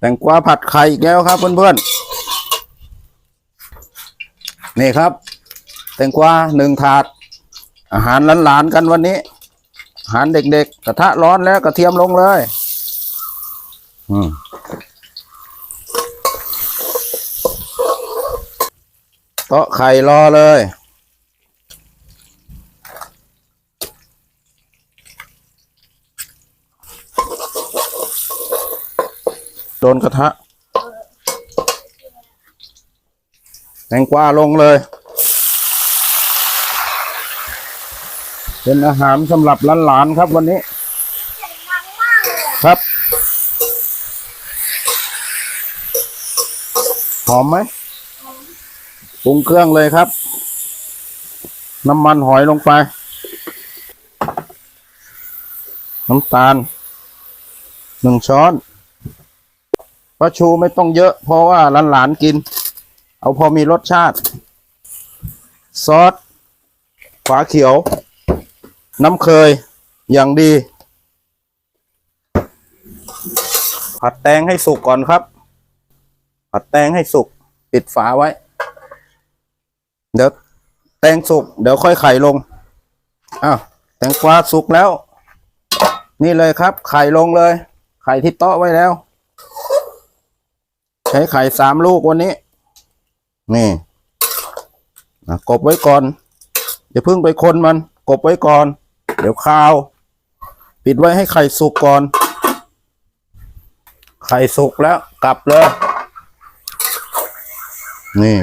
แตงกวาผัดไข่อีกแล้วครับเพื่อนๆ นี่ครับ แตงกวาหนึ่งถาด อาหารหลานๆกันวันนี้ อาหารเด็กๆ กระทะร้อนแล้วกระเทียมลงเลย อืมโต๊ะไข่รอเลย โดนกระทะ แตงกวาลงเลย เป็นอาหารสำหรับหลานๆครับวันนี้ ครับ หอมไหมปรุงเครื่องเลยครับ น้ำมันหอยลงไป น้ำตาลหนึ่งช้อน ปลาชูไม่ต้องเยอะ เพราะว่าหลานๆกิน เอาพอมีรสชาติ ซอสฝาเขียว น้ำเคยอย่างดี ผัดแตงให้สุกก่อนครับ ผัดแตงให้สุก ปิดฝาไว้ เดี๋ยวแตงสุก เดี๋ยวค่อยไข่ลงอ้าวแตงกวาสุกแล้ว นี่เลยครับ ไข่ลงเลย ไข่ที่โต๊ะไว้แล้ว ใช้ไข่สามลูกวันนี้ นี่อะกบไว้ก่อนอย่าเพิ่งไปคนมัน กบไว้ก่อน เดี๋ยวข้าว ปิดไว้ให้ไข่สุกก่อน ไข่สุกแล้ว กลับเลย นี่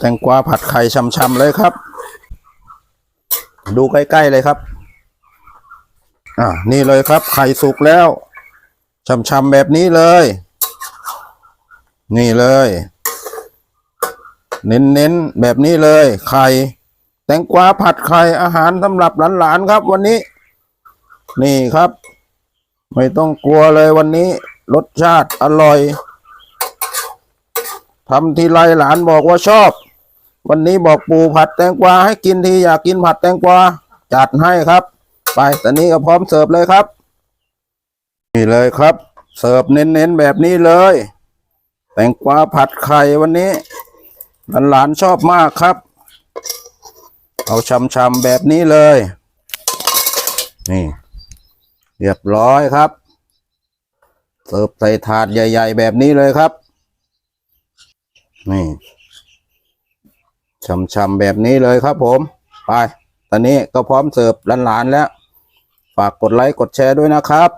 แตงกวาผัดไข่ช่ำๆเลยครับ ดูใกล้ๆเลยครับ อ่า นี่เลยครับ ไข่สุกแล้ว ช่ำๆแบบนี้เลย นี่เลย เน้นๆแบบนี้เลย ไข่ แตงกวาผัดไข่อาหารสำหรับหลานๆครับ วันนี้ นี่ครับ ไม่ต้องกลัวเลยวันนี้ รสชาติอร่อยทำทีไรหลานบอกว่าชอบ วันนี้บอกปู่ผัดแตงกวาให้กินทีอยากกินผัดแตงกวาจัดให้ครับ ไปตอนนี้ก็พร้อมเสิร์ฟเลยครับ นี่เลยครับ เสิร์ฟเน้นๆแบบนี้เลย แตงกวาผัดไข่วันนี้หลานๆชอบมากครับ เอาชำๆแบบนี้เลย นี่ เรียบร้อยครับ เสิร์ฟใส่ถาดใหญ่ ๆ แบบนี้เลยครับ นี่ชำๆแบบนี้เลยครับผม ไป ตอนนี้ก็พร้อมเสิร์ฟหลานๆแล้ว ฝากกดไลค์กดแชร์ด้วยนะครับ